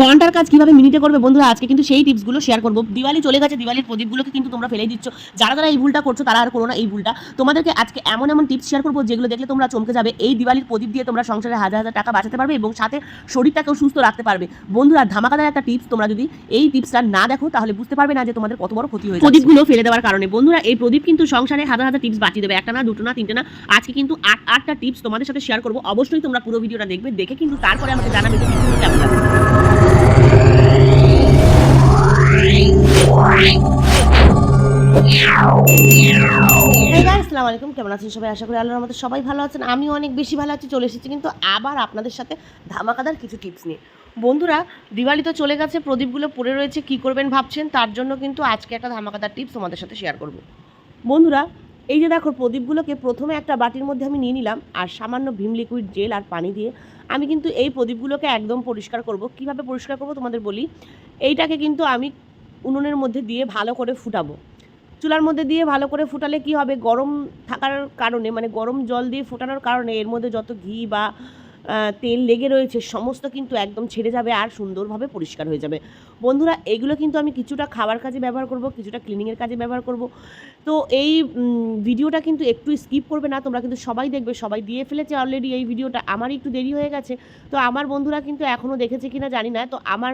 ঘণ্টার কাজ কীভাবে মিনিটে করবে বন্ধুরা, আজকে কিন্তু সেই টিপসগুলো শেয়ার করব। দিওয়ালি চলে গেছে, দিওয়ালির প্রদীপগুলোকে কিন্তু তোমরা ফেলে দিচ্ছ। যারা যারা এই ভুলটা করছ, তারা আর করো না এই ভুলটা। তোমাদেরকে আজকে এমন এমন টিপস শেয়ার করব, যেগুলো দেখলে তোমরা চমকে যাবে। এই দিওয়ালির প্রদীপ দিয়ে তোমরা সংসারে হাজার হাজার টাকা বাঁচাতে পারবে এবং সাথে শরীরটাকেও সুস্থ রাখতে পারবে। বন্ধুরা, ধামাকাদার একটা টিপস তোমরা যদি এই টিপসটা না দেখো, তাহলে বুঝতে পারবে না যে তোমাদের কত বড় ক্ষতি হয়েছে প্রদীপগুলো ফেলে দেওয়ার কারণে। বন্ধুরা, এই প্রদীপ কিন্তু সংসারে হাজার হাজার টিপস বাঁচিয়ে দেবে। একটা না, দুটো না, তিনটে না, আজকে কিন্তু আট, আটটা টিপস তোমাদের সাথে শেয়ার করব। অবশ্যই তোমরা পুরো ভিডিওটা দেখবে, দেখে কিন্তু তারপরে আমাকে জানাবে কেমন লাগবে আসসালামু আলাইকুম কেমন আছেন সবাই? আশা করি আল্লাহর মধ্যে সবাই ভালো আছেন। আমিও অনেক বেশি ভালো আছি, চলে এসেছি কিন্তু আবার আপনাদের সাথে ধামাকাদার কিছু টিপস নিয়ে। বন্ধুরা, দিওয়ালি তো চলে গেছে, প্রদীপগুলো পড়ে রয়েছে, কি করবেন ভাবছেন? তার জন্য কিন্তু আজকে একটা ধামাকাদার টিপস তোমাদের সাথে শেয়ার করব। বন্ধুরা, এই যে দেখো, প্রদীপগুলোকে প্রথমে একটা বাটির মধ্যে আমি নিয়ে নিলাম, আর সামান্য ভীম লিকুইড জেল আর পানি দিয়ে আমি কিন্তু এই প্রদীপগুলোকে একদম পরিষ্কার করব। কীভাবে পরিষ্কার করব তোমাদের বলি? এইটাকে কিন্তু আমি উনুনের মধ্যে দিয়ে ভালো করে ফুটাবো। চুলার মধ্যে দিয়ে ভালো করে ফুটালে কি হবে? গরম থাকার কারণে মানে গরম জল দিয়ে ফোটানোর কারণে এর মধ্যে যত ঘি বা তেল লেগে রয়েছে, সমস্ত কিন্তু একদম ছেড়ে যাবে আর সুন্দরভাবে পরিষ্কার হয়ে যাবে। বন্ধুরা, এগুলো কিন্তু আমি কিছুটা খাবার কাজে ব্যবহার করব, কিছুটা ক্লিনিংয়ের কাজে ব্যবহার করব। তো এই ভিডিওটা কিন্তু একটু স্কিপ করবে না, তোমরা কিন্তু সবাই দেখবে, সবাই দিয়ে ফেলেছে অলরেডি এই ভিডিওটা, আমার একটু দেরি হয়ে গেছে। তো আমার বন্ধুরা কিন্তু এখনও দেখেছে কিনা জানি না, তো আমার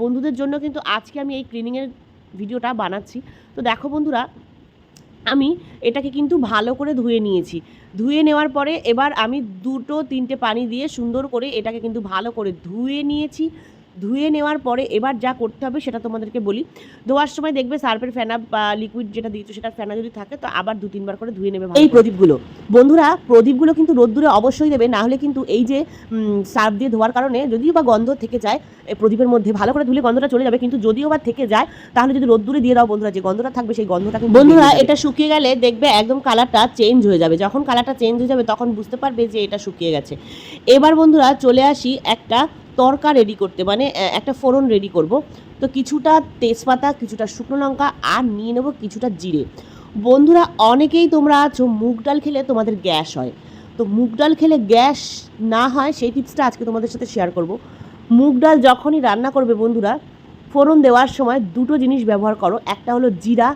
বন্ধুদের জন্য কিন্তু আজকে আমি এই ক্লিনিংয়ের ভিডিওটা বানাচ্ছি। তো দেখো বন্ধুরা আমি এটাকে কিন্তু ভালো করে ধুয়ে নিয়েছি। ধুয়ে নেওয়ার পরে এবার আমি দুটো, তিনটে পানি দিয়ে সুন্দর করে এটাকে কিন্তু ভালো করে ধুয়ে নিয়েছি। ধুয়ে নেওয়ার পরে এবার যা করতে হবে সেটা তোমাদেরকে বলি। ধোয়ার সময় দেখবে সার্ফের ফেনা বা লিকুইড যেটা দিয়েছ সেটা ফেনা যদি থাকে তো আবার দু তিনবার করে ধুয়ে নেবে এই প্রদীপগুলো। বন্ধুরা প্রদীপগুলো কিন্তু রোদ্দুরে অবশ্যই দেবে না হলে কিন্তু এই যে সার্ফ দিয়ে ধোয়ার কারণে যদিও বা গন্ধ থেকে যায় এই প্রদীপের মধ্যে ভালো করে ধুলে গন্ধটা চলে যাবে কিন্তু যদিও বা থেকে যায় তাহলে যদি রোদ্দুরে দিয়ে দাও বন্ধুরা যে গন্ধটা থাকবে সেই গন্ধটা বন্ধুরা এটা শুকিয়ে গেলে দেখবে একদম কালারটা চেঞ্জ হয়ে যাবে। যখন কালারটা চেঞ্জ হয়ে যাবে তখন বুঝতে পারবে যে এটা শুকিয়ে গেছে। এবার বন্ধুরা চলে আসি একটা তরকা রেডি করতে মানে একটা ফোড়ন রেডি করব। তো কিছুটা তেজপাতা, কিছুটা শুকনো লঙ্কা আর নিয়ে নেব কিছুটা জিরে। বন্ধুরা, অনেকেই তোমরা আছো, মুগ ডাল খেলে তোমাদের গ্যাস হয়। তো মুগ ডাল খেলে গ্যাস না হয়, সেই টিপসটা আজকে তোমাদের সাথে শেয়ার করব। মুগ ডাল যখনই রান্না করবে বন্ধুরা, ফোড়ন দেওয়ার সময় দুটো জিনিস ব্যবহার করো। একটা হলো জিরা।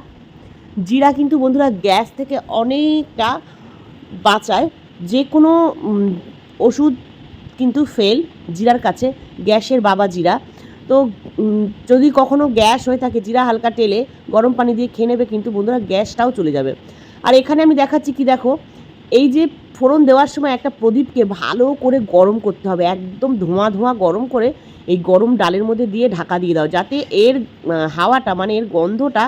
জিরা কিন্তু বন্ধুরা গ্যাস থেকে অনেকটা বাঁচায়। যে কোনো ওষুধ কিন্তু ফেল জিরার কাছে, গ্যাসের বাবা জিরা। তো যদি কখনো গ্যাস হয়ে থাকে, জিরা হালকা তেলে গরম পানি দিয়ে খেয়ে নেবে কিন্তু বন্ধুরা, গ্যাসটাও চলে যাবে। আর এখানে আমি দেখাচ্ছি কি দেখো এই যে ফোড়ন দেওয়ার সময় একটা প্রদীপকে ভালো করে গরম করতে হবে একদম ধোঁয়া ধোঁয়া গরম করে এই গরম ডালের মধ্যে দিয়ে ঢাকা দিয়ে দাও যাতে এর হাওয়াটা মানে এর গন্ধটা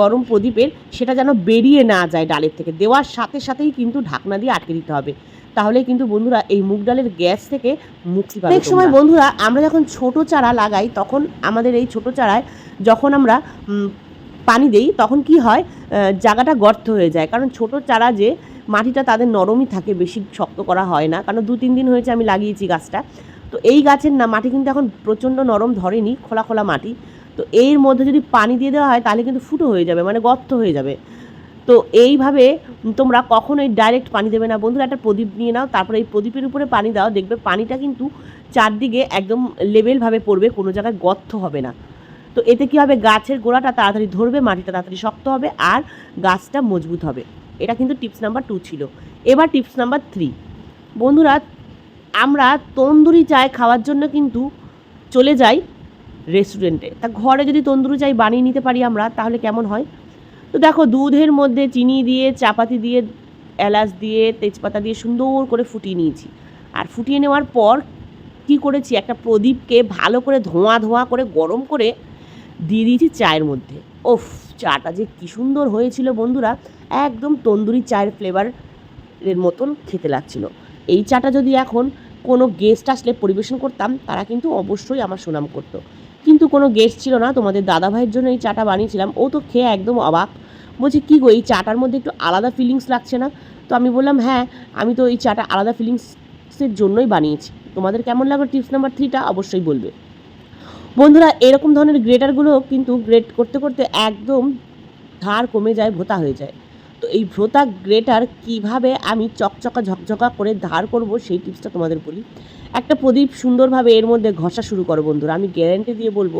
গরম প্রদীপের সেটা যেন বেরিয়ে না যায় ডালের থেকে। দেওয়ার সাথে সাথেই কিন্তু ঢাকনা দিয়ে আটকে দিতে হবে। তাহলে কিন্তু বন্ধুরা এই মুগ ডালের গ্যাস থেকে মুক্তি পাবে অনেক সময় বন্ধুরা আমরা যখন ছোট চারা লাগাই তখন আমাদের এই ছোট চারায় যখন আমরা পানি দেই তখন কি হয় জায়গাটা গর্ত হয়ে যায়। কারণ ছোট চারা যে মাটিটা তাদের নরমই থাকে, বেশি শক্ত করা হয় না। কারণ দু তিন দিন হয়েছে আমি লাগিয়েছি গাছটা। তো এই গাছের না, মাটি কিন্তু এখন প্রচণ্ড নরম ধরেনি, খোলা খোলা মাটি। তো এর মধ্যে যদি পানি দিয়ে দেওয়া হয়, তাহলে কিন্তু ফুটো হয়ে যাবে মানে গর্ত হয়ে যাবে। তো এইভাবে তোমরা কখনোই ডাইরেক্ট পানি দেবে না। বন্ধুরা, একটা প্রদীপ নিয়ে নাও, তারপরে এই প্রদীপের উপরে পানি দাও, দেখবে পানিটা কিন্তু চারদিকে একদম লেভেলভাবে পড়বে, কোনো জায়গায় গর্ত হবে না। তো এতে কী হবে? গাছের গোড়াটা তাড়াতাড়ি ধরবে, মাটিটা তাড়াতাড়ি শক্ত হবে, আর গাছটা মজবুত হবে। এটা কিন্তু টিপস নাম্বার টু ছিল। এবার টিপস নাম্বার থ্রি বন্ধুরা, আমরা তন্দুরি চায় খাওয়ার জন্য কিন্তু চলে যাই রেস্টুরেন্টে তা ঘরে যদি তন্দুরি চাই বানিয়ে নিতে পারি আমরা, তাহলে কেমন হয়? তো দেখো, দুধের মধ্যে চিনি দিয়ে, চাপাতি দিয়ে, এলাচ দিয়ে, তেজপাতা দিয়ে সুন্দর করে ফুটিয়ে নিয়েছি। আর ফুটিয়ে নেওয়ার পর কি করেছি? একটা প্রদীপকে ভালো করে ধোঁয়া ধোঁয়া করে গরম করে দিয়ে দিয়েছি চায়ের মধ্যে। ওফ, চাটা যে কী সুন্দর হয়েছিল বন্ধুরা। একদম তন্দুরি চায়ের ফ্লেভার এর মতন খেতে লাগছিল। এই চাটা যদি এখন কোনো গেস্ট আসলে পরিবেশন করতাম, তারা কিন্তু অবশ্যই আমার সুনাম করতো। কিন্তু কোনো গেস্ট ছিল না, তোমাদের দাদা ভাইয়ের জন্য এই চাটা বানিয়েছিলাম। ও তো খেয়ে একদম অবাক। বলছে, কী গো, এই চাটার মধ্যে একটু আলাদা ফিলিংস লাগছে না? তো আমি বললাম হ্যাঁ আমি তো এই চাটা আলাদা ফিলিংসের জন্যই বানিয়েছি। তোমাদের কেমন লাগল টিপস নাম্বার থ্রিটা অবশ্যই বলবে। বন্ধুরা, এরকম ধরনের গ্রেটারগুলো কিন্তু গ্রেট করতে করতে একদম ধার কমে যায় ভোতা হয়ে যায়। তো এই ভ্রোতা গ্রেটার কীভাবে আমি চকচকা ঝকঝকা করে ধার করব সেই টিপসটা তোমাদের বলি। একটা প্রদীপ সুন্দরভাবে এর মধ্যে ঘষা শুরু করো বন্ধুরা, আমি গ্যারেন্টি দিয়ে বলব,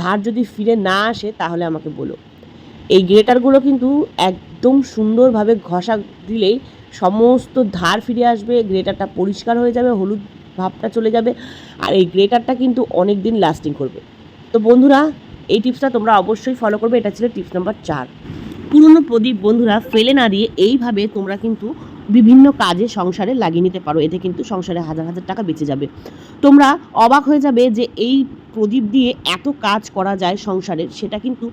ধার যদি ফিরে না আসে তাহলে আমাকে বলো। এই গ্রেটারগুলো কিন্তু একদম সুন্দরভাবে ঘষা দিলেই সমস্ত ধার ফিরে আসবে, গ্রেটারটা পরিষ্কার হয়ে যাবে, হলুদ ভাবটা চলে যাবে আর এই গ্রেটারটা কিন্তু অনেক দিন লাস্টিং করবে। তো বন্ধুরা, এই টিপসটা তোমরা অবশ্যই ফলো করবে, এটা ছিল টিপস নাম্বার চার। পুরনো প্রদীপ বন্ধুরা, ফেলে না দিয়ে এইভাবে তোমরা কিন্তু বিভিন্ন কাজে সংসারে লাগিয়ে নিতে পারো, এতে কিন্তু সংসারে হাজার হাজার টাকা বেঁচে যাবে। তোমরা অবাক হয়ে যাবে যে এই প্রদীপ দিয়ে এত কাজ করা যায় সংসারের সেটা কিন্তু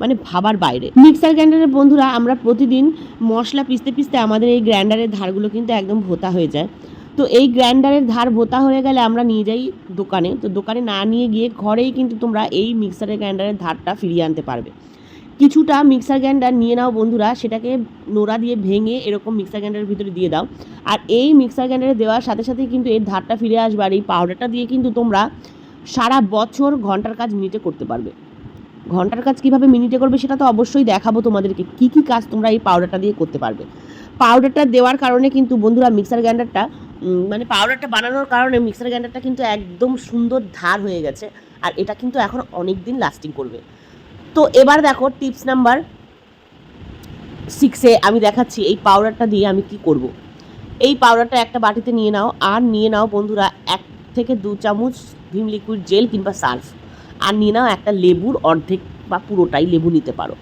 মানে ভাবার বাইরে। মিক্সার গ্রাইন্ডারের বন্ধুরা, আমরা প্রতিদিন মশলা পিষতে পিষতে আমাদের এই গ্রাইন্ডারের ধারগুলো কিন্তু একদম ভোতা হয়ে যায়। তো এই গ্রাইন্ডারের ধার ভোতা হয়ে গেলে আমরা নিয়ে যাই দোকানে। তো দোকানে না নিয়ে গিয়ে ঘরেই কিন্তু তোমরা এই মিক্সারের গ্রাইন্ডারের ধারটা ফিরিয়ে আনতে পারবে। কিছুটা মিক্সার গ্রাইন্ডার নিয়ে নাও বন্ধুরা, সেটাকে নোড়া দিয়ে ভেঙে এরকম মিক্সার গ্রাইন্ডারের ভিতরে দিয়ে দাও। আর এই মিক্সার গ্রাইন্ডারে দেওয়ার সাথে সাথে কিন্তু এর ধারটা ফিরে আসবে আর এই পাউডারটা দিয়ে কিন্তু তোমরা সারা বছর ঘণ্টার কাজ মিনিটে করতে পারবে। ঘণ্টার কাজ কীভাবে মিনিটে করবে সেটা তো অবশ্যই দেখাবো তোমাদেরকে, কি কি কাজ তোমরা এই পাউডারটা দিয়ে করতে পারবে। পাউডারটা দেওয়ার কারণে কিন্তু বন্ধুরা মিক্সার গ্রাইন্ডারটা মানে পাউডারটা বানানোর কারণে মিক্সার গ্রাইন্ডারটা কিন্তু একদম সুন্দর ধার হয়ে গেছে। আর এটা কিন্তু এখন অনেক দিন লাস্টিং করবে। তো এবার দেখো টিপস নাম্বার সিক্সে আমি দেখাচ্ছি এই পাউডারটা দিয়ে আমি কি করব। এই পাউডারটা একটা বাটিতে নিয়ে নাও। আর নিয়ে নাও বন্ধুরা এক থেকে দু চামচ ভিম লিকুইড জেল কিংবা সার্ফ আর নিয়ে নাও একটা লেবুর অর্ধেক বা পুরোটাই লেবু নিতে পারো।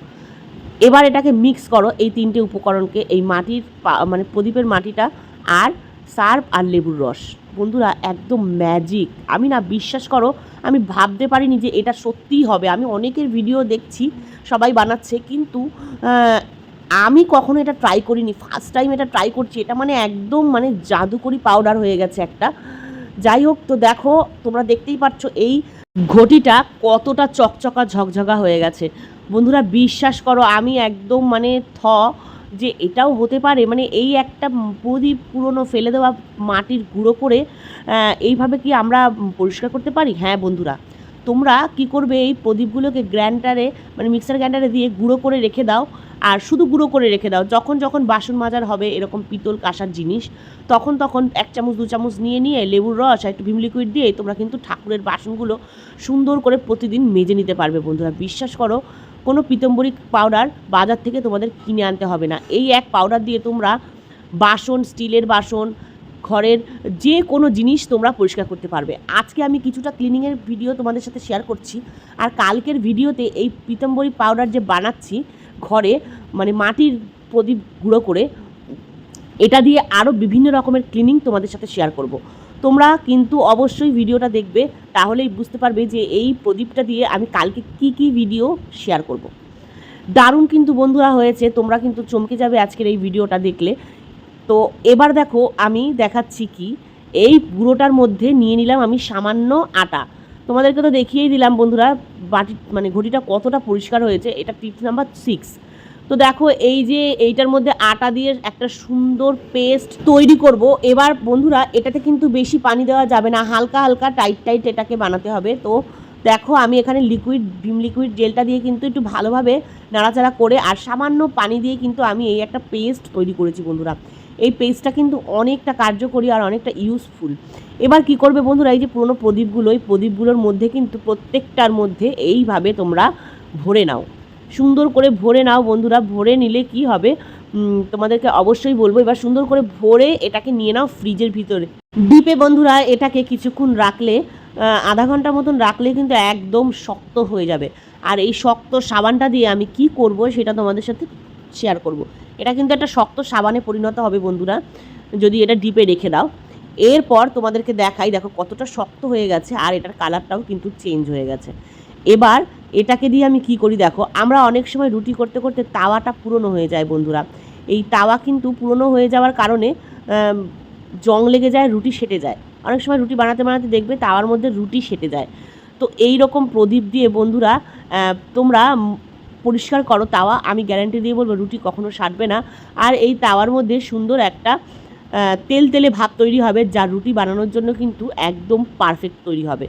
এবার এটাকে মিক্স করো এই তিনটে উপকরণকে। এই মাটির মানে প্রদীপের মাটিটা আর সার্ফ আর লেবুর রস। বন্ধুরা, একদম ম্যাজিক আমি না বিশ্বাস করো, আমি ভাবতে পারিনি যে এটা সত্যিই হবে। আমি অনেকের ভিডিও দেখছি, সবাই বানাচ্ছে, কিন্তু আমি কখনো এটা ট্রাই করিনি। ফার্স্ট টাইম এটা ট্রাই করছি। এটা মানে একদম মানে জাদুকরি পাউডার হয়ে গেছে একটা। যাই হোক, তো দেখো, তোমরা দেখতেই পাচ্ছ এই ঘটিটা কতটা চকচকা ঝকঝকা হয়ে গেছে। বন্ধুরা, বিশ্বাস করো, আমি একদম মানে থ যে এটাও হতে পারে মানে এই একটা প্রদীপ পুরনো ফেলে দেওয়া মাটির গুঁড়ো করে এইভাবে কি আমরা পরিষ্কার করতে পারি? হ্যাঁ বন্ধুরা, তোমরা কি করবে এই প্রদীপগুলোকে গ্রাইন্ডারে মানে মিক্সার গ্রাইন্ডারে দিয়ে গুঁড়ো করে রেখে দাও, আর শুধু গুঁড়ো করে রেখে দাও, যখন যখন বাসন মাজার হবে এরকম পিতল কাঁসার জিনিস, তখন তখন এক চামচ, দু চামচ নিয়ে নিয়ে লেবুর রস আর একটু ভিম লিকুইড দিয়ে তোমরা কিন্তু ঠাকুরের বাসনগুলো সুন্দর করে প্রতিদিন মেজে নিতে পারবে বন্ধুরা। বিশ্বাস করো কোনো পিতম্বরী পাউডার বাজার থেকে তোমাদের কিনে আনতে হবে না। এই এক পাউডার দিয়ে তোমরা বাসন, স্টিলের বাসন, ঘরের যে কোনো জিনিস তোমরা পরিষ্কার করতে পারবে। আজকে আমি কিছুটা ক্লিনিংয়ের ভিডিও তোমাদের সাথে শেয়ার করছি। আর কালকের ভিডিওতে এই পিতম্বরী পাউডার যে বানাচ্ছি ঘরে মানে মাটির প্রদীপ গুঁড়ো করে, এটা দিয়ে আরও বিভিন্ন রকমের ক্লিনিং তোমাদের সাথে শেয়ার করব। তোমরা কিন্তু অবশ্যই ভিডিওটা দেখবে, তাহলেই বুঝতে পারবে যে এই প্রদীপটা দিয়ে আমি কালকে কি কি ভিডিও শেয়ার করব। দারুণ কিন্তু বন্ধুরা হয়েছে, তোমরা কিন্তু চমকে যাবে আজকের এই ভিডিওটা দেখলে। তো এবার দেখো, আমি দেখাচ্ছি কি? এই গুঁড়োটার মধ্যে নিয়ে নিলাম আমি সামান্য আটা। তোমাদেরকে তো দেখিয়েই দিলাম বন্ধুরা, বাটি মানে ঘটিটা কতটা পরিষ্কার হয়েছে, এটা টিপস নাম্বার সিক্স তো দেখো, এই যে এইটার মধ্যে আটা দিয়ে একটা সুন্দর পেস্ট তৈরি করব। এবার বন্ধুরা, এটাতে কিন্তু বেশি পানি দেওয়া যাবে না, হালকা হালকা টাইট টাইট এটাকে বানাতে হবে। তো দেখো, আমি এখানে লিকুইড ভিম লিকুইড জেলটা দিয়ে কিন্তু একটু ভালোভাবে নাড়াচাড়া করে আর সামান্য পানি দিয়ে কিন্তু আমি এই একটা পেস্ট তৈরি করেছি বন্ধুরা। এই পেস্টটা কিন্তু অনেকটা কার্যকরী আর অনেকটা ইউজফুল এবার কি করবে বন্ধুরা, এই যে পুরোনো প্রদীপগুলো, এই প্রদীপগুলোর মধ্যে কিন্তু প্রত্যেকটার মধ্যে এইভাবে তোমরা ভরে নাও। সুন্দর করে ভরে নাও বন্ধুরা, ভরে নিলে কি হবে? তোমাদেরকে অবশ্যই বলব, এবার সুন্দর করে ভরে এটাকে নিয়ে নাও ফ্রিজের ভিতরে। ডিপে বন্ধুরা, এটাকে কিছুক্ষণ রাখলে আধা ঘণ্টা মতন রাখলে কিন্তু একদম শক্ত হয়ে যাবে। আর এই শক্ত সাবানটা দিয়ে আমি কি করব সেটা তোমাদের সাথে শেয়ার করব। এটা কিন্তু একটা শক্ত সাবানে পরিণত হবে বন্ধুরা, যদি এটা ডিপে রেখে দাও। এরপর তোমাদেরকে দেখাই, দেখো কতটা শক্ত হয়ে গেছে, আর এটার কালারটাও কিন্তু চেঞ্জ হয়ে গেছে। এবার এটাকে দিয়ে আমি কি করি দেখো, আমরা অনেক সময় রুটি করতে করতে তাওয়াটা পুরনো হয়ে যায় বন্ধুরা। এই তাওয়া কিন্তু পুরনো হয়ে যাওয়ার কারণে জং লেগে যায়, রুটি সেটে যায়। অনেক সময় রুটি বানাতে বানাতে দেখবে তাওয়ার মধ্যে রুটি সেটে যায়। তো এই রকম প্রদীপ দিয়ে বন্ধুরা তোমরা পরিষ্কার করো তাওয়া। আমি গ্যারান্টি দিয়ে বলব, রুটি কখনো সারবে না। আর এই তাওয়ার মধ্যে সুন্দর একটা তেল তেলে ভাব তৈরি হবে, যা রুটি বানানোর জন্য কিন্তু একদম পারফেক্ট তৈরি হবে।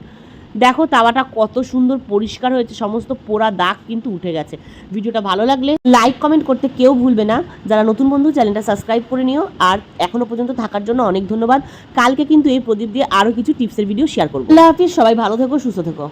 দেখো তাওয়াটা কত সুন্দর পরিষ্কার হয়েছে, সমস্ত পোড়া দাগ কিন্তু উঠে গেছে। ভিডিওটা ভালো লাগলে লাইক কমেন্ট করতে কেউ ভুলবে না। যারা নতুন বন্ধু চ্যানেলটা সাবস্ক্রাইব করে নিও। আর এখনও পর্যন্ত থাকার জন্য অনেক ধন্যবাদ। কালকে কিন্তু এই প্রদীপ দিয়ে আরও কিছু টিপসের ভিডিও শেয়ার করব। আল্লাহ হাফিজ, সবাই ভালো থেকো, সুস্থ থেকো।